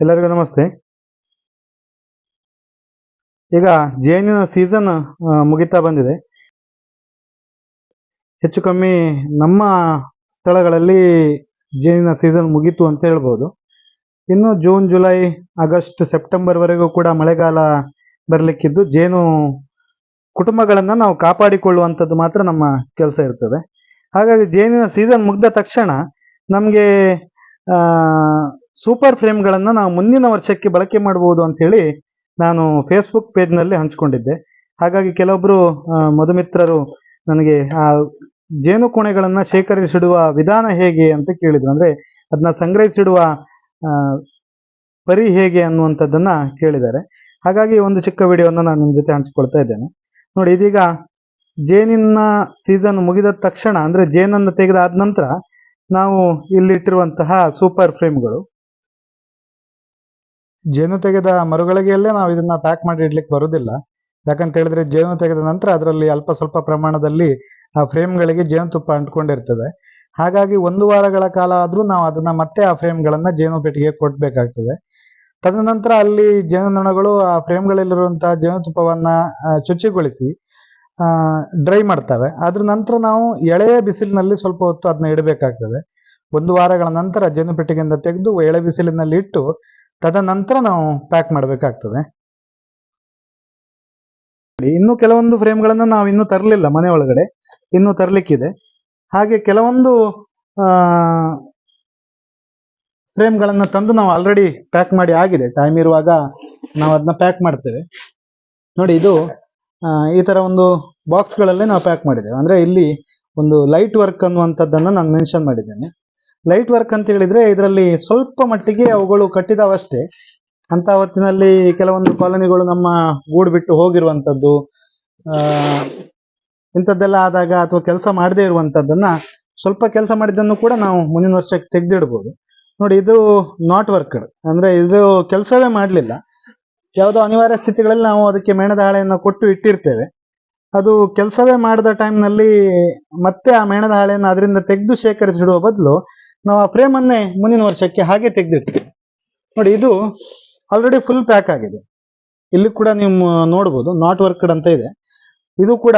ಎಲ್ಲರಿಗೂ ನಮಸ್ತೆ. ಈಗ ಜೇನಿನ ಸೀಸನ್ ಮುಗಿತಾ ಬಂದಿದೆ. ಹೆಚ್ಚು ಕಮ್ಮಿ ನಮ್ಮ ಸ್ಥಳಗಳಲ್ಲಿ ಜೇನಿನ ಸೀಸನ್ ಮುಗೀತು ಅಂತ ಹೇಳ್ಬೋದು. ಇನ್ನು ಜೂನ್, ಜುಲೈ, ಆಗಸ್ಟ್ ಸೆಪ್ಟೆಂಬರ್ವರೆಗೂ ಕೂಡ ಮಳೆಗಾಲ ಬರಲಿಕ್ಕಿದ್ದು ಜೇನು ಕುಟುಂಬಗಳನ್ನು ನಾವು ಕಾಪಾಡಿಕೊಳ್ಳುವಂಥದ್ದು ಮಾತ್ರ ನಮ್ಮ ಕೆಲಸ ಇರ್ತದೆ. ಹಾಗಾಗಿ ಜೇನಿನ ಸೀಸನ್ ಮುಗ್ದ ತಕ್ಷಣ ನಮಗೆ ಸೂಪರ್ ಫ್ರೇಮ್ಗಳನ್ನು ನಾವು ಮುಂದಿನ ವರ್ಷಕ್ಕೆ ಬಳಕೆ ಮಾಡಬಹುದು ಅಂತ ಹೇಳಿ ನಾನು ಫೇಸ್ಬುಕ್ ಪೇಜ್ನಲ್ಲಿ ಹಂಚಿಕೊಂಡಿದ್ದೆ. ಹಾಗಾಗಿ ಕೆಲವೊಬ್ಬರು ಮಧುಮಿತ್ರರು ನನಗೆ ಆ ಜೇನು ಕೋಣೆಗಳನ್ನು ಶೇಖರಿಸಿಡುವ ವಿಧಾನ ಹೇಗೆ ಅಂತ ಕೇಳಿದ್ರು. ಅಂದ್ರೆ ಅದನ್ನ ಸಂಗ್ರಹಿಸಿಡುವ ಪರಿ ಹೇಗೆ ಅನ್ನುವಂಥದ್ದನ್ನು ಕೇಳಿದ್ದಾರೆ. ಹಾಗಾಗಿ ಒಂದು ಚಿಕ್ಕ ವಿಡಿಯೋನ ನಾನು ನಿಮ್ಮ ಜೊತೆ ಹಂಚಿಕೊಳ್ತಾ ಇದ್ದೇನೆ. ನೋಡಿ, ಇದೀಗ ಜೇನಿನ ಸೀಸನ್ ಮುಗಿದ ತಕ್ಷಣ, ಅಂದ್ರೆ ಜೇನನ್ನು ತೆಗೆದಾದ ನಂತರ ನಾವು ಇಲ್ಲಿಟ್ಟಿರುವಂತಹ ಸೂಪರ್ ಫ್ರೇಮ್ಗಳು ಜೇನು ತೆಗೆದ ಮರುಗಳಿಗೆಯಲ್ಲೇ ನಾವು ಇದನ್ನ ಪ್ಯಾಕ್ ಮಾಡಿ ಇಡ್ಲಿಕ್ಕೆ ಬರುವುದಿಲ್ಲ ಯಾಕಂತ ಹೇಳಿದ್ರೆ ಜೇನು ತೆಗೆದ ನಂತರ ಅದರಲ್ಲಿ ಅಲ್ಪ ಸ್ವಲ್ಪ ಪ್ರಮಾಣದಲ್ಲಿ, ಆ ಫ್ರೇಮ್ಗಳಿಗೆ ಜೇನುತುಪ್ಪ ಅಂಟ್ಕೊಂಡಿರ್ತದೆ. ಹಾಗಾಗಿ ಒಂದು ವಾರಗಳ ಕಾಲ ಆದ್ರೂ ನಾವು ಅದನ್ನ ಮತ್ತೆ ಆ ಫ್ರೇಮ್ಗಳನ್ನ ಜೇನು ಪೆಟ್ಟಿಗೆ ಕೊಡ್ಬೇಕಾಗ್ತದೆ. ತದನಂತರ ಅಲ್ಲಿ ಜೇನುನೊಣಗಳು ಆ ಫ್ರೇಮ್ಗಳಲ್ಲಿರುವಂತಹ ಜೇನುತುಪ್ಪವನ್ನ ಶುಚಿಗೊಳಿಸಿ ಡ್ರೈ ಮಾಡ್ತವೆ. ಅದ್ರ ನಂತರ ನಾವು ಎಳೆಯ ಬಿಸಿಲಿನಲ್ಲಿ ಸ್ವಲ್ಪ ಹೊತ್ತು ಅದನ್ನ ಇಡಬೇಕಾಗ್ತದೆ. ಒಂದು ವಾರಗಳ ನಂತರ ಜೇನು ಪೆಟ್ಟಿಗೆಯಿಂದ ತೆಗೆದು ಎಳೆ ಬಿಸಿಲಿನಲ್ಲಿ ಇಟ್ಟು ತದನಂತರ ನಾವು ಪ್ಯಾಕ್ ಮಾಡಬೇಕಾಗ್ತದೆ. ಇನ್ನು ಕೆಲವೊಂದು ಫ್ರೇಮ್ಗಳನ್ನು ನಾವು ಇನ್ನೂ ತರಲಿಲ್ಲ, ಮನೆ ಒಳಗಡೆ. ಇನ್ನೂ ತರಲಿಕ್ಕಿದೆ. ಹಾಗೆ ಕೆಲವೊಂದು ಫ್ರೇಮ್ಗಳನ್ನು ತಂದು ನಾವು ಆಲ್ರೆಡಿ ಪ್ಯಾಕ್ ಮಾಡಿ ಆಗಿದೆ. ಟೈಮ್ ಇರುವಾಗ ನಾವು ಅದನ್ನ ಪ್ಯಾಕ್ ಮಾಡ್ತೇವೆ. ನೋಡಿ, ಇದು ಈ ಥರ ಒಂದು ಬಾಕ್ಸ್ಗಳಲ್ಲೇ ನಾವು ಪ್ಯಾಕ್ ಮಾಡಿದ್ದೇವೆ. ಅಂದ್ರೆ ಇಲ್ಲಿ ಒಂದು ಲೈಟ್ ವರ್ಕ್ ಅನ್ನುವಂಥದ್ದನ್ನು ನಾನು ಮೆನ್ಷನ್ ಮಾಡಿದ್ದೇನೆ. ಲೈಟ್ ವರ್ಕ್ ಅಂತ ಹೇಳಿದ್ರೆ ಇದರಲ್ಲಿ ಸ್ವಲ್ಪ ಮಟ್ಟಿಗೆ ಅವುಗಳು ಕಟ್ಟಿದವಷ್ಟೇ. ಅಂತ ಹೊತ್ತಿನಲ್ಲಿ ಕೆಲವೊಂದು ಕಾಲೋನಿಗಳು ನಮ್ಮ ಗೂಡು ಬಿಟ್ಟು ಹೋಗಿರುವಂಥದ್ದು ಇಂಥದ್ದೆಲ್ಲ ಆದಾಗ ಅಥವಾ ಕೆಲಸ ಮಾಡದೇ ಇರುವಂಥದ್ದನ್ನ ಸ್ವಲ್ಪ ಕೆಲಸ ಮಾಡಿದ್ದನ್ನು ಕೂಡ ನಾವು ಮುಂದಿನ ವರ್ಷಕ್ಕೆ ತೆಗೆದಿಡ್ಬೋದು. ನೋಡಿ, ಇದು ನಾಟ್ ವರ್ಕ್ಡ್ ಅಂದ್ರೆ ಇದು ಕೆಲಸವೇ ಮಾಡಲಿಲ್ಲ. ಯಾವುದೋ ಅನಿವಾರ್ಯ ಸ್ಥಿತಿಗಳಲ್ಲಿ ನಾವು ಅದಕ್ಕೆ ಮೇಣದ ಹಾಳೆಯನ್ನು ಕೊಟ್ಟು ಇಟ್ಟಿರ್ತೇವೆ. ಅದು ಕೆಲಸವೇ ಮಾಡದ ಟೈಮ್ನಲ್ಲಿ ಮತ್ತೆ ಆ ಮೇಣದ ಹಾಳೆಯನ್ನು ಅದರಿಂದ ತೆಗೆದು ಶೇಖರಿಸಿಡುವ ಬದಲು ನಾವು ಆ ಫ್ರೇಮನ್ನೇ ಮುಂದಿನ ವರ್ಷಕ್ಕೆ ಹಾಗೆ ತೆಗೆದಿರ್ತೀವಿ. ನೋಡಿ, ಇದು ಆಲ್ರೆಡಿ ಫುಲ್ ಪ್ಯಾಕ್ ಆಗಿದೆ. ಇಲ್ಲಿ ಕೂಡ ನೀವು ನೋಡ್ಬೋದು ನಾಟ್ ವರ್ಕ್ಡ್ ಅಂತ ಇದೆ. ಇದು ಕೂಡ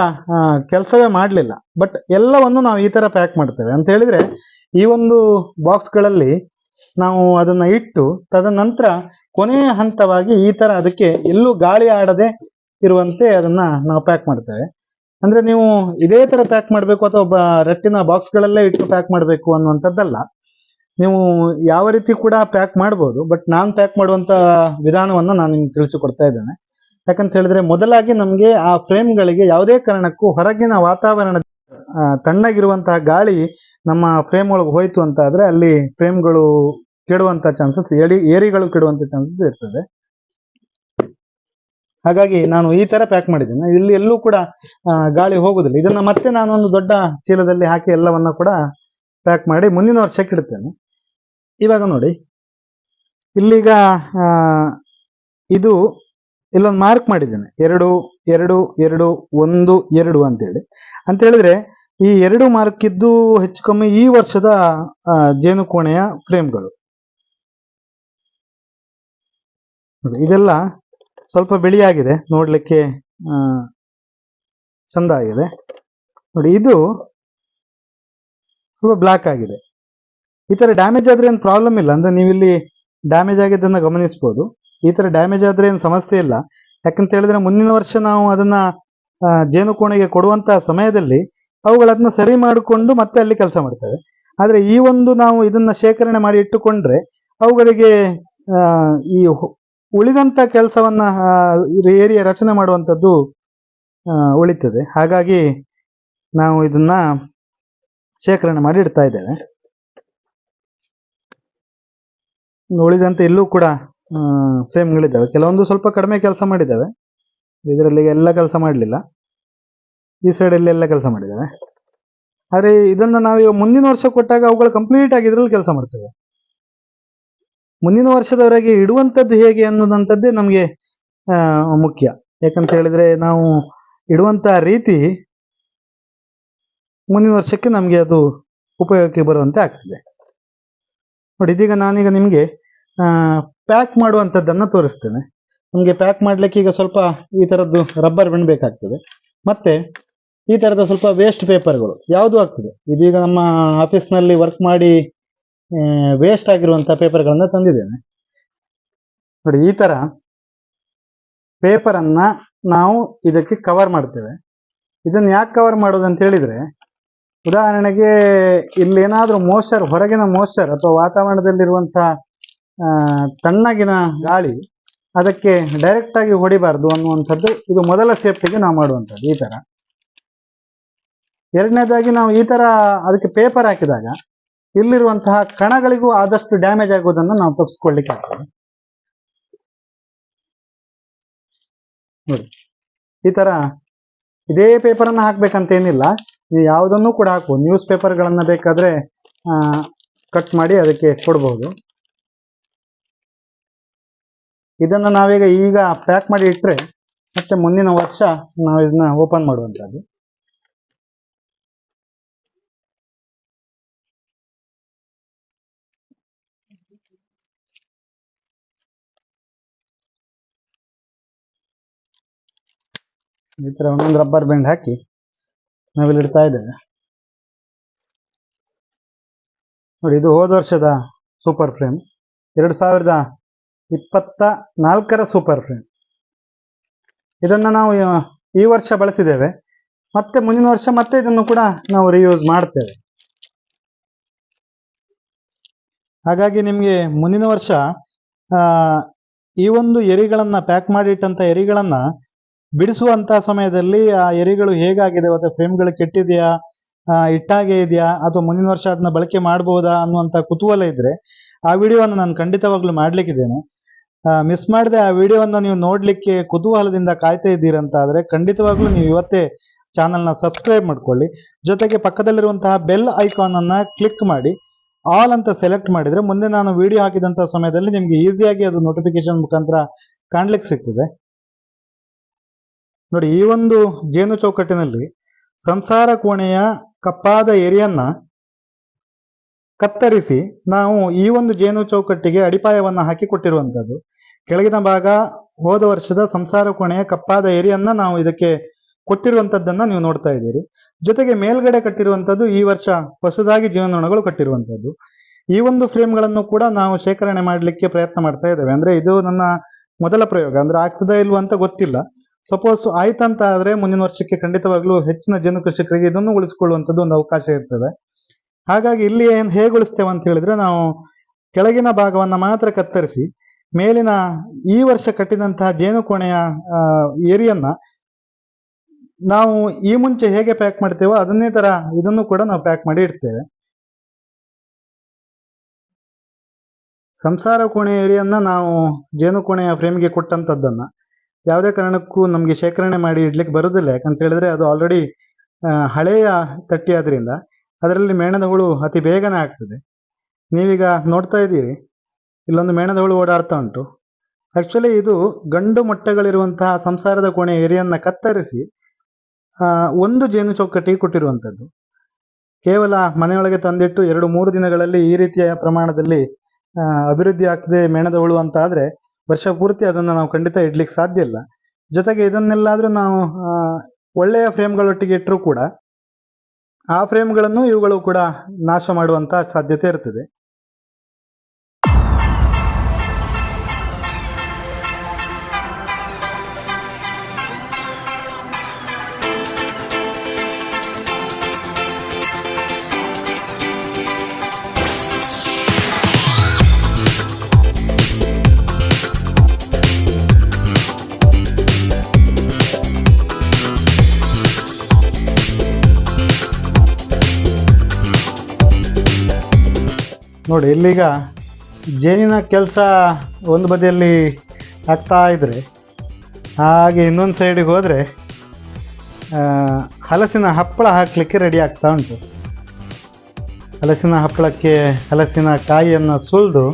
ಕೆಲಸವೇ ಮಾಡಲಿಲ್ಲ. ಬಟ್ ಎಲ್ಲವನ್ನು ನಾವು ಈ ತರ ಪ್ಯಾಕ್ ಮಾಡ್ತೇವೆ. ಅಂತ ಹೇಳಿದ್ರೆ, ಈ ಒಂದು ಬಾಕ್ಸ್ಗಳಲ್ಲಿ ನಾವು ಅದನ್ನ ಇಟ್ಟು, ತದನಂತರ ಕೊನೆಯ ಹಂತವಾಗಿ ಈ ತರ ಅದಕ್ಕೆ ಎಲ್ಲೂ ಗಾಳಿ ಆಡದೆ ಇರುವಂತೆ ಅದನ್ನ ನಾವು ಪ್ಯಾಕ್ ಮಾಡ್ತೇವೆ. ಅಂದ್ರೆ ನೀವು ಇದೇ ತರ ಪ್ಯಾಕ್ ಮಾಡಬೇಕು ಅಥವಾ ರಟ್ಟಿನ ಬಾಕ್ಸ್ಗಳಲ್ಲೇ ಇಟ್ಟು ಪ್ಯಾಕ್ ಮಾಡಬೇಕು ಅನ್ನುವಂಥದ್ದಲ್ಲ. ನೀವು ಯಾವ ರೀತಿ ಕೂಡ ಪ್ಯಾಕ್ ಮಾಡ್ಬೋದು ಬಟ್ ನಾನು ಪ್ಯಾಕ್ ಮಾಡುವಂತ ವಿಧಾನವನ್ನು ನಾನು ನಿಮ್ಗೆ ತಿಳಿಸಿಕೊಡ್ತಾ ಇದ್ದೇನೆ. ಯಾಕಂತ ಹೇಳಿದ್ರೆ ಮೊದಲಾಗಿ ನಮಗೆ ಆ ಫ್ರೇಮ್ಗಳಿಗೆ ಯಾವುದೇ ಕಾರಣಕ್ಕೂ ಹೊರಗಿನ ವಾತಾವರಣ ತಣ್ಣಗಿರುವಂತಹ ಗಾಳಿ ನಮ್ಮ ಫ್ರೇಮ್ ಒಳಗೆ ಹೋಯ್ತು ಅಂತ ಆದ್ರೆ ಅಲ್ಲಿ ಫ್ರೇಮ್ಗಳು ಕೆಡುವಂತ ಚಾನ್ಸಸ್ ಏರಿ, ಏರಿಗಳು ಕೆಡುವಂತ ಚಾನ್ಸಸ್ ಇರ್ತದೆ. ಹಾಗಾಗಿ ನಾನು ಈ ತರ ಪ್ಯಾಕ್ ಮಾಡಿದ್ದೇನೆ. ಇಲ್ಲಿ ಎಲ್ಲೂ ಕೂಡ ಗಾಳಿ ಹೋಗುದಿಲ್ಲ. ಇದನ್ನ ಮತ್ತೆ ನಾನು ಒಂದು ದೊಡ್ಡ ಚೀಲದಲ್ಲಿ ಹಾಕಿ ಎಲ್ಲವನ್ನ ಕೂಡ ಪ್ಯಾಕ್ ಮಾಡಿ ಮುಂದಿನ ವರ್ಷಕ್ಕೆ ಇಡ್ತೇನೆ. ಇವಾಗ ನೋಡಿ. ಇಲ್ಲಿಗ ಇದು ಇಲ್ಲೊಂದು ಮಾರ್ಕ್ ಮಾಡಿದ್ದೇನೆ. ಎರಡು ಎರಡು ಎರಡು, ಒಂದು, ಎರಡು ಅಂತೇಳಿ. ಅಂತ ಹೇಳಿದ್ರೆ ಈ ಎರಡು ಮಾರ್ಕ್ ಇದ್ದು ಹೆಚ್ಚು ಕಮ್ಮಿ ಈ ವರ್ಷದ ಜೇನುಕೋಣೆಯ ಫ್ರೇಮ್ಗಳು ಇದೆಲ್ಲ ಸ್ವಲ್ಪ ಬಿಳಿಯಾಗಿದೆ ನೋಡಲಿಕ್ಕೆ ಚಂದ ಆಗಿದೆ. ನೋಡಿ, ಇದು ಸ್ವಲ್ಪ ಬ್ಲಾಕ್ ಆಗಿದೆ. ಈ ಥರ ಡ್ಯಾಮೇಜ್ ಆದ್ರೆ ಏನು ಪ್ರಾಬ್ಲಮ್ ಇಲ್ಲ. ಅಂದ್ರೆ ನೀವು ಇಲ್ಲಿ ಡ್ಯಾಮೇಜ್ ಆಗಿದ್ದನ್ನು ಗಮನಿಸ್ಬೋದು. ಈ ಥರ ಡ್ಯಾಮೇಜ್ ಆದ್ರೆ ಏನು ಸಮಸ್ಯೆ ಇಲ್ಲ. ಯಾಕಂತ ಹೇಳಿದ್ರೆ ಮುಂದಿನ ವರ್ಷ ನಾವು ಅದನ್ನ ಜೇನು ಜೇನುಕೋಣೆಗೆ ಕೊಡುವಂತಹ ಸಮಯದಲ್ಲಿ ಅವುಗಳದನ್ನ ಸರಿ ಮಾಡಿಕೊಂಡು ಮತ್ತೆ ಅಲ್ಲಿ ಕೆಲಸ ಮಾಡ್ತೇವೆ. ಆದರೆ ಈ ಒಂದು ನಾವು ಇದನ್ನ ಶೇಖರಣೆ ಮಾಡಿ ಇಟ್ಟುಕೊಂಡ್ರೆ ಅವುಗಳಿಗೆ ಈ ಉಳಿದಂತ ಕೆಲಸವನ್ನ ಏರಿಯಾ ರಚನೆ ಮಾಡುವಂಥದ್ದು ಉಳಿತದೆ. ಹಾಗಾಗಿ ನಾವು ಇದನ್ನ ಶೇಖರಣೆ ಮಾಡಿ ಇಡ್ತಾ ಇದ್ದೇವೆ. ಉಳಿದಂತೆ ಇಲ್ಲೂ ಕೂಡ ಫ್ರೇಮ್ಗಳಿದ್ದಾವೆ. ಕೆಲವೊಂದು ಸ್ವಲ್ಪ ಕಡಿಮೆ ಕೆಲಸ ಮಾಡಿದ್ದಾವೆ. ಇದರಲ್ಲಿ ಎಲ್ಲ ಕೆಲಸ ಮಾಡಲಿಲ್ಲ. ಈ ಸೈಡಲ್ಲಿ ಎಲ್ಲ ಕೆಲಸ ಮಾಡಿದ್ದಾವೆ. ಆದರೆ ಇದನ್ನ ನಾವೀಗ ಮುಂದಿನ ವರ್ಷ ಕೊಟ್ಟಾಗ ಅವುಗಳು ಕಂಪ್ಲೀಟ್ ಆಗಿ ಇದರಲ್ಲಿ ಕೆಲಸ ಮಾಡ್ತೇವೆ. ಮುಂದಿನ ವರ್ಷದವರೆಗೆ ಇಡುವಂಥದ್ದು ಹೇಗೆ ಅನ್ನೋದಂಥದ್ದೇ ನಮಗೆ ಮುಖ್ಯ. ಯಾಕಂತ ಹೇಳಿದ್ರೆ ನಾವು ಇಡುವಂತ ರೀತಿ ಮುಂದಿನ ವರ್ಷಕ್ಕೆ ನಮಗೆ ಅದು ಉಪಯೋಗಕ್ಕೆ ಬರುವಂತೆ ಆಗ್ತದೆ. ನೋಡಿ, ಇದೀಗ ನಾನೀಗ ನಿಮಗೆ ಪ್ಯಾಕ್ ಮಾಡುವಂಥದ್ದನ್ನು ತೋರಿಸ್ತೇನೆ. ನಮಗೆ ಪ್ಯಾಕ್ ಮಾಡಲಿಕ್ಕೆ ಈಗ ಸ್ವಲ್ಪ ಈ ಥರದ್ದು ರಬ್ಬರ್ ಬಿಣ್ಬೇಕಾಗ್ತದೆ ಬೇಕಾಗ್ತದೆ. ಮತ್ತೆ ಈ ಥರದ ಸ್ವಲ್ಪ ವೇಸ್ಟ್ ಪೇಪರ್ಗಳು ಯಾವುದು ಆಗ್ತದೆ? ಇದೀಗ ನಮ್ಮ ಆಫೀಸ್ನಲ್ಲಿ ವರ್ಕ್ ಮಾಡಿ ವೇಸ್ಟ್ ಆಗಿರುವಂಥ ಪೇಪರ್ಗಳನ್ನು ತಂದಿದ್ದೇನೆ. ನೋಡಿ, ಈ ಥರ ಪೇಪರನ್ನು ನಾವು ಇದಕ್ಕೆ ಕವರ್ ಮಾಡ್ತೇವೆ. ಇದನ್ನು ಯಾಕೆ ಕವರ್ ಮಾಡೋದು ಅಂತ ಹೇಳಿದ್ರೆ, ಉದಾಹರಣೆಗೆ ಇಲ್ಲಿ ಏನಾದರೂ ಮೋಸ್ಚರ್, ಹೊರಗಿನ ಮೋಶ್ಚರ್ ಅಥವಾ ವಾತಾವರಣದಲ್ಲಿರುವಂಥ ತಣ್ಣಗಿನ ಗಾಳಿ ಅದಕ್ಕೆ ಡೈರೆಕ್ಟ್ ಆಗಿ ಹೊಡಿಬಾರ್ದು ಅನ್ನುವಂಥದ್ದು ಇದು ಮೊದಲ ಸೇಫ್ಟಿಗೆ ನಾವು ಮಾಡುವಂಥದ್ದು ಈ ತರ. ಎರಡನೇದಾಗಿ ನಾವು ಈ ತರ ಅದಕ್ಕೆ ಪೇಪರ್ ಹಾಕಿದಾಗ ಇಲ್ಲಿರುವಂತಹ ಕಣಗಳಿಗೂ ಆದಷ್ಟು ಡ್ಯಾಮೇಜ್ ಆಗುವುದನ್ನು ನಾವು ತಪ್ಪಿಸ್ಕೊಳ್ಳಿಕ್ಕೆ ಆಗ್ತದೆ. ನೋಡಿ, ಈ ತರ ಇದೇ ಪೇಪರನ್ನು ಹಾಕ್ಬೇಕಂತ ಏನಿಲ್ಲ. ನೀವು ಯಾವುದನ್ನು ಕೂಡ ಹಾಕ್ಬೋದು ನ್ಯೂಸ್ ಪೇಪರ್ಗಳನ್ನ ಬೇಕಾದ್ರೆ ಕಟ್ ಮಾಡಿ ಅದಕ್ಕೆ ಕೊಡಬಹುದು ಇದನ್ನ ನಾವೀಗ ಈಗ ಪ್ಯಾಕ್ ಮಾಡಿ ಇಟ್ಟರೆ ಮತ್ತೆ ಮುಂದಿನ ವರ್ಷ ನಾವು ಇದನ್ನ ಓಪನ್ ಮಾಡುವಂಥದ್ದು ಈ ತರ ಒಂದೊಂದು ರಬ್ಬರ್ ಬ್ಯಾಂಡ್ ಹಾಕಿ ನಾವಿಲ್ಲಿ ಇಡ್ತಾ ಇದ್ದೇವೆ. ನೋಡಿ, ಇದು ಹೋದ ವರ್ಷದ ಸೂಪರ್ ಫ್ರೇಮ್ ಎರಡು ಸಾವಿರದ ಇಪ್ಪತ್ತ ನಾಲ್ಕರ ಸೂಪರ್ ಫ್ರೇಮ್ ಇದನ್ನ ನಾವು ಈ ವರ್ಷ ಬಳಸಿದ್ದೇವೆ. ಮತ್ತೆ ಮುಂದಿನ ವರ್ಷ ಮತ್ತೆ ಇದನ್ನು ಕೂಡ ನಾವು ರಿಯೂಸ್ ಮಾಡ್ತೇವೆ. ಹಾಗಾಗಿ ನಿಮಗೆ ಮುಂದಿನ ವರ್ಷ ಈ ಒಂದು ಎರಿಗಳನ್ನು ಪ್ಯಾಕ್ ಮಾಡಿಟ್ಟಂತ ಎರಿಗಳನ್ನ ಬಿಡಿಸುವಂತ ಸಮಯದಲ್ಲಿ ಆ ಎರಿಗಳು ಹೇಗಾಗಿದೆ? ಮತ್ತು ಫ್ರೇಮ್ಗಳು ಕೆಟ್ಟಿದೆಯಾ? ಇಟ್ಟಾಗೆ ಇದೆಯಾ? ಅಥವಾ ಮುಂದಿನ ವರ್ಷ ಅದನ್ನ ಬಳಕೆ ಮಾಡಬಹುದಾ ಅನ್ನುವಂತ ಕುತೂಹಲ ಇದ್ರೆ ಆ ವಿಡಿಯೋವನ್ನು ನಾನು ಖಂಡಿತವಾಗ್ಲೂ ಮಾಡ್ಲಿಕ್ಕಿದ್ದೇನೆ. ಮಿಸ್ ಮಾಡದೆ ಆ ವಿಡಿಯೋವನ್ನು ನೀವು ನೋಡ್ಲಿಕ್ಕೆ ಕುತೂಹಲದಿಂದ ಕಾಯ್ತಾ ಇದ್ದೀರಂತ ಆದ್ರೆ ಖಂಡಿತವಾಗ್ಲೂ ನೀವು ಇವತ್ತೇ ಚಾನಲ್ನ ಸಬ್ಸ್ಕ್ರೈಬ್ ಮಾಡ್ಕೊಳ್ಳಿ. ಜೊತೆಗೆ ಪಕ್ಕದಲ್ಲಿರುವಂತಹ ಬೆಲ್ ಐಕಾನ್ ಅನ್ನ ಕ್ಲಿಕ್ ಮಾಡಿ. ಆಲ್ ಅಂತ ಸೆಲೆಕ್ಟ್ ಮಾಡಿದ್ರೆ ಮುಂದೆ ನಾನು ವಿಡಿಯೋ ಹಾಕಿದಂತ ಸಮಯದಲ್ಲಿ ನಿಮ್ಗೆ ಈಸಿಯಾಗಿ ಅದು ನೋಟಿಫಿಕೇಶನ್ ಮುಖಾಂತರ ಕಾಣ್ಲಿಕ್ಕೆ ಸಿಗ್ತದೆ. ನೋಡಿ, ಈ ಒಂದು ಜೇನು ಚೌಕಟ್ಟಿನಲ್ಲಿ ಸಂಸಾರ ಕೋಣೆಯ ಕಪ್ಪಾದ ಏರಿಯನ್ನ ಕತ್ತರಿಸಿ ನಾವು ಈ ಒಂದು ಜೇನು ಚೌಕಟ್ಟಿಗೆ ಅಡಿಪಾಯವನ್ನ ಹಾಕಿ ಕೊಟ್ಟಿರುವಂತದ್ದು ಕೆಳಗಿನ ಭಾಗ ಹೋದ ವರ್ಷದ ಸಂಸಾರ ಕೋಣೆಯ ಕಪ್ಪಾದ ಏರಿಯನ್ನ ನಾವು ಇದಕ್ಕೆ ಕೊಟ್ಟಿರುವಂತದ್ದನ್ನ ನೀವು ನೋಡ್ತಾ ಇದ್ದೀರಿ. ಜೊತೆಗೆ ಮೇಲ್ಗಡೆ ಕಟ್ಟಿರುವಂತದ್ದು ಈ ವರ್ಷ ಹೊಸದಾಗಿ ಜೀವನಗಳು ಕಟ್ಟಿರುವಂತದ್ದು ಈ ಒಂದು ಫ್ರೇಮ್ಗಳನ್ನು ಕೂಡ ನಾವು ಶೇಖರಣೆ ಮಾಡಲಿಕ್ಕೆ ಪ್ರಯತ್ನ ಮಾಡ್ತಾ ಇದ್ದೇವೆ. ಅಂದ್ರೆ ಇದು ನನ್ನ ಮೊದಲ ಪ್ರಯೋಗ. ಅಂದ್ರೆ ಆಗ್ತದಾ ಇಲ್ವಾ ಅಂತ ಗೊತ್ತಿಲ್ಲ. ಸಪೋಸ್ ಆಯ್ತಂತ ಆದ್ರೆ ಮುಂದಿನ ವರ್ಷಕ್ಕೆ ಖಂಡಿತವಾಗ್ಲೂ ಹೆಚ್ಚಿನ ಜನ ಕೃಷಿಕರಿಗೆ ಇದನ್ನು ಉಳಿಸಿಕೊಳ್ಳುವಂಥದ್ದು ಒಂದು ಅವಕಾಶ ಇರ್ತದೆ. ಹಾಗಾಗಿ ಇಲ್ಲಿ ಏನ್ ಹೇಗೆ ಉಳಿಸ್ತೇವೆ ಅಂತ ಹೇಳಿದ್ರೆ ನಾವು ಕೆಳಗಿನ ಭಾಗವನ್ನ ಮಾತ್ರ ಕತ್ತರಿಸಿ, ಮೇಲಿನ ಈ ವರ್ಷ ಕಟ್ಟಿದಂತಹ ಜೇನುಕೋಣೆಯ ಕೋಣೆಯ ಏರಿಯನ್ನ ನಾವು ಈ ಮುಂಚೆ ಹೇಗೆ ಪ್ಯಾಕ್ ಮಾಡ್ತೇವೋ ಅದನ್ನೇ ತರ ಇದನ್ನು ಕೂಡ ನಾವು ಪ್ಯಾಕ್ ಮಾಡಿ ಇಡ್ತೇವೆ. ಸಂಸಾರ ಕೋಣೆ ಏರಿಯನ್ನ ನಾವು ಜೇನುಕೋಣೆಯ ಫ್ರೇಮ್ಗೆ ಕೊಟ್ಟಂತದ್ದನ್ನ. ಯಾವುದೇ ಕಾರಣಕ್ಕೂ ನಮಗೆ ಶೇಖರಣೆ ಮಾಡಿ ಇಡ್ಲಿಕ್ಕೆ ಬರೋದಿಲ್ಲ. ಯಾಕಂತ ಹೇಳಿದ್ರೆ ಅದು ಆಲ್ರೆಡಿ ಹಳೆಯ ತಟ್ಟಿ ಆದ್ರಿಂದ ಅದರಲ್ಲಿ ಮೇಣದ ಹುಳು ಅತಿ ಬೇಗನೆ ಆಗ್ತದೆ. ನೀವೀಗ ನೋಡ್ತಾ ಇದ್ದೀರಿ, ಇಲ್ಲೊಂದು ಮೇಣದ ಹುಳು ಓಡಾಡ್ತಾ ಉಂಟು. ಆಕ್ಚುಲಿ ಇದು ಗಂಡು ಮೊಟ್ಟೆಗಳಿರುವಂತಹ ಸಂಸಾರದ ಕೋಣೆ ಏರಿಯನ್ನ ಕತ್ತರಿಸಿ ಒಂದು ಜೇನು ಚೌಕಟ್ಟಿ ಕೊಟ್ಟಿರುವಂತದ್ದು. ಕೇವಲ ಮನೆಯೊಳಗೆ ತಂದಿಟ್ಟು ಎರಡು ಮೂರು ದಿನಗಳಲ್ಲಿ ಈ ರೀತಿಯ ಪ್ರಮಾಣದಲ್ಲಿ ಅಭಿವೃದ್ಧಿ ಆಗ್ತದೆ ಮೇಣದ ಹುಳು ಅಂತ ಆದ್ರೆ ವರ್ಷ ಪೂರ್ತಿ ಅದನ್ನು ನಾವು ಖಂಡಿತ ಇಡ್ಲಿಕ್ಕೆ ಸಾಧ್ಯ ಇಲ್ಲ. ಜೊತೆಗೆ ಇದನ್ನೆಲ್ಲಾದ್ರೂ ನಾವು ಒಳ್ಳೆಯ ಫ್ರೇಮ್ಗಳೊಟ್ಟಿಗೆ ಇಟ್ಟರೂ ಕೂಡ ಆ ಫ್ರೇಮ್ಗಳನ್ನು ಇವುಗಳು ಕೂಡ ನಾಶ ಮಾಡುವಂತ ಸಾಧ್ಯತೆ ಇರ್ತದೆ. ನೋಡಿ, ಇಲ್ಲಿಗ ಜೇನಿನ ಕೆಲಸ ಒಂದು ಬದಿಯಲ್ಲಿ ಆಗ್ತಾ ಇದ್ದರೆ ಹಾಗೆ ಇನ್ನೊಂದು ಸೈಡಿಗೆ ಹೋದರೆ ಹಲಸಿನ ಹಪ್ಪಳ ಹಾಕಲಿಕ್ಕೆ ರೆಡಿ ಆಗ್ತಾ ಉಂಟು. ಹಲಸಿನ ಹಪ್ಪಳಕ್ಕೆ ಹಲಸಿನ ಕಾಯಿಯನ್ನು ಸುಲಿದು,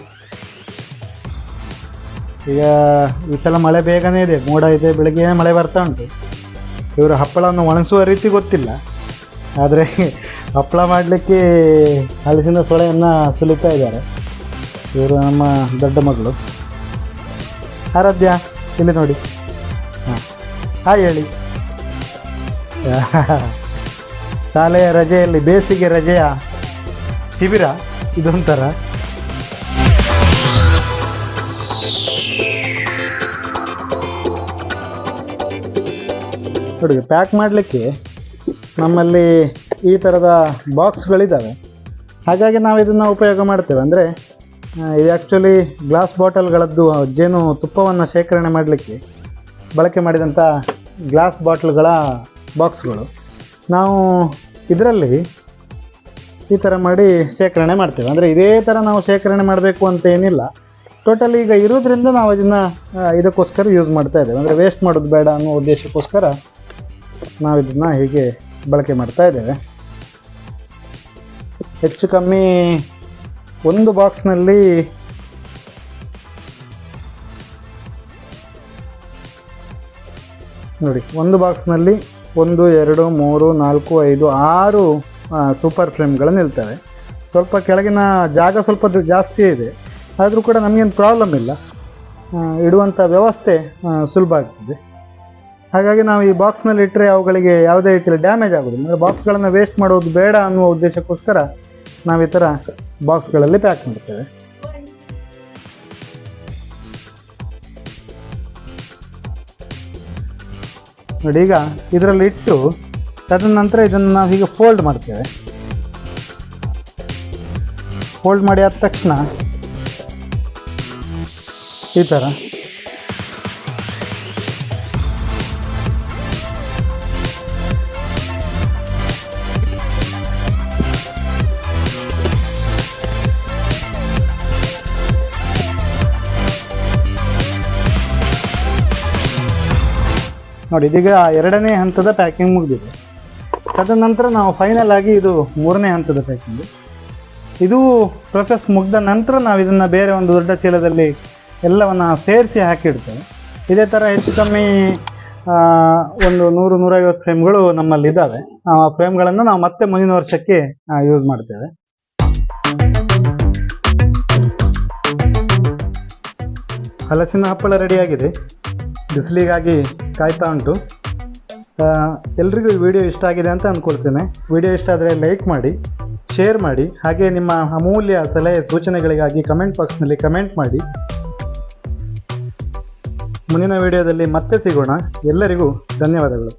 ಈಗ ಈ ಸಲ ಮಳೆ ಬೇಗನೆ ಇದೆ, ಮೋಡ ಇದೆ ಬೆಳಗ್ಗೆ ಮಳೆ ಬರ್ತಾ ಉಂಟು. ಇವರು ಹಪ್ಪಳವನ್ನು ಒಣಸುವ ರೀತಿ ಗೊತ್ತಿಲ್ಲ. ಆದರೆ ಹಪ್ಪಳ ಮಾಡಲಿಕ್ಕೆ ಹಲಸಿನ ಸೊಳೆಯನ್ನು ಸುಲಿತಾ ಇದ್ದಾರೆ. ಇವರು ನಮ್ಮ ದೊಡ್ಡ ಮಗಳು. ಆರಾಧ್ಯ, ಇಲ್ಲಿ ನೋಡಿ. ಹಾಂ, ಹಾಯ್ ಹೇಳಿ. ಶಾಲೆಯ ರಜೆಯಲ್ಲಿ ಬೇಸಿಗೆ ರಜೆಯ ಶಿಬಿರ ಇದೊಂಥರ. ನೋಡಿ ಪ್ಯಾಕ್ ಮಾಡಲಿಕ್ಕೆ ನಮ್ಮಲ್ಲಿ ಈ ಥರದ ಬಾಕ್ಸ್ಗಳಿದ್ದಾವೆ. ಹಾಗಾಗಿ ನಾವು ಇದನ್ನು ಉಪಯೋಗ ಮಾಡ್ತೇವೆ. ಅಂದರೆ ಇದು ಆ್ಯಕ್ಚುಲಿ ಗ್ಲಾಸ್ ಬಾಟಲ್ಗಳದ್ದು ಜೇನು ತುಪ್ಪವನ್ನು ಶೇಖರಣೆ ಮಾಡಲಿಕ್ಕೆ ಬಳಕೆ ಮಾಡಿದಂಥ ಗ್ಲಾಸ್ ಬಾಟ್ಲ್ಗಳ ಬಾಕ್ಸ್ಗಳು. ನಾವು ಇದರಲ್ಲಿ ಈ ಥರ ಮಾಡಿ ಶೇಖರಣೆ ಮಾಡ್ತೇವೆ. ಅಂದರೆ, ಇದೇ ಥರ ನಾವು ಶೇಖರಣೆ ಮಾಡಬೇಕು ಅಂತ ಏನಿಲ್ಲ. ಟೋಟಲ್ ಈಗ ಇರೋದ್ರಿಂದ ನಾವು ಅದನ್ನು ಇದಕ್ಕೋಸ್ಕರ ಯೂಸ್ ಮಾಡ್ತಾ ಇದ್ದೇವೆ. ಅಂದರೆ ವೇಸ್ಟ್ ಮಾಡೋದು ಬೇಡ ಅನ್ನೋ ಉದ್ದೇಶಕ್ಕೋಸ್ಕರ ನಾವು ಇದನ್ನು ಹೀಗೆ ಬಳಕೆ ಮಾಡ್ತಾ ಇದ್ದೇವೆ. ಹೆಚ್ಚು ಕಮ್ಮಿ ಒಂದು ಬಾಕ್ಸ್ನಲ್ಲಿ ನೋಡಿ, ಒಂದು ಬಾಕ್ಸ್ನಲ್ಲಿ ಒಂದು, ಎರಡು, ಮೂರು, ನಾಲ್ಕು, ಐದು, ಆರು ಸೂಪರ್ ಫ್ರೇಮ್ಗಳು ನಿಲ್ತವೆ. ಸ್ವಲ್ಪ ಕೆಳಗಿನ ಜಾಗ ಸ್ವಲ್ಪ ಜಾಸ್ತಿ ಇದೆ. ಆದರೂ ಕೂಡ ನಮಗೇನು ಪ್ರಾಬ್ಲಮ್ ಇಲ್ಲ. ಇಡುವಂಥ ವ್ಯವಸ್ಥೆ ಸುಲಭ ಆಗ್ತದೆ. ಹಾಗಾಗಿ ನಾವು ಈ ಬಾಕ್ಸ್ನಲ್ಲಿ ಇಟ್ಟರೆ ಅವುಗಳಿಗೆ ಯಾವುದೇ ರೀತಿಯಲ್ಲಿ ಡ್ಯಾಮೇಜ್ ಆಗೋದಿಲ್ಲ. ಬಾಕ್ಸ್ಗಳನ್ನು ವೇಸ್ಟ್ ಮಾಡೋದು ಬೇಡ ಅನ್ನುವ ಉದ್ದೇಶಕ್ಕೋಸ್ಕರ ನಾವು ಈ ಥರ ಬಾಕ್ಸ್ಗಳಲ್ಲಿ ಪ್ಯಾಕ್ ಮಾಡ್ತೇವೆ. ನೋಡಿ, ಈಗ ಇದರಲ್ಲಿ ಇಟ್ಟು ತದನಂತರ ಇದನ್ನು ನಾವು ಈಗ ಫೋಲ್ಡ್ ಮಾಡ್ತೇವೆ. ಫೋಲ್ಡ್ ಮಾಡಿ ಆದ ತಕ್ಷಣ ಈ ಥರ ನೋಡಿ, ಇದೀಗ ಎರಡನೇ ಹಂತದ ಪ್ಯಾಕಿಂಗ್ ಮುಗಿದಿದೆ. ತದನಂತರ ನಾವು ಫೈನಲ್ ಆಗಿ ಇದು ಮೂರನೇ ಹಂತದ ಪ್ಯಾಕಿಂಗ್ ಇದು ಪ್ರೊಸೆಸ್ ಮುಗಿದ ನಂತರ ನಾವು ಇದನ್ನು ಬೇರೆ ಒಂದು ದೊಡ್ಡ ಚೀಲದಲ್ಲಿ ಎಲ್ಲವನ್ನು ಸೇರಿಸಿ ಹಾಕಿಡ್ತೇವೆ. ಇದೇ ಥರ ಹೆಚ್ಚು ಕಮ್ಮಿ ಒಂದು ನೂರು, ನೂರೈವತ್ತು ಫ್ರೇಮ್ಗಳು ನಮ್ಮಲ್ಲಿ ಇದ್ದಾವೆ ಆ ಫ್ರೇಮ್ಗಳನ್ನು ನಾವು ಮತ್ತೆ ಮುಂದಿನ ವರ್ಷಕ್ಕೆ ಯೂಸ್ ಮಾಡ್ತೇವೆ. ಹಲಸಿನ ಹಪ್ಪಳ ರೆಡಿಯಾಗಿದೆ ಬಿಸಿಲಿಗಾಗಿ ಕಾಯ್ತಾ ಉಂಟು. ಎಲ್ರಿಗೂ ವಿಡಿಯೋ ಇಷ್ಟ ಆಗಿದೆ ಅಂತ ಅಂದ್ಕೊಳ್ತೇನೆ ವಿಡಿಯೋ ಇಷ್ಟ ಆದರೆ ಲೈಕ್ ಮಾಡಿ, ಶೇರ್ ಮಾಡಿ, ಹಾಗೆ ನಿಮ್ಮ ಅಮೂಲ್ಯ ಸಲಹೆ ಸೂಚನೆಗಳಿಗಾಗಿ ಕಮೆಂಟ್ ಬಾಕ್ಸ್ನಲ್ಲಿ ಕಮೆಂಟ್ ಮಾಡಿ. ಮುಂದಿನ ವಿಡಿಯೋದಲ್ಲಿ ಮತ್ತೆ ಸಿಗೋಣ. ಎಲ್ಲರಿಗೂ ಧನ್ಯವಾದಗಳು.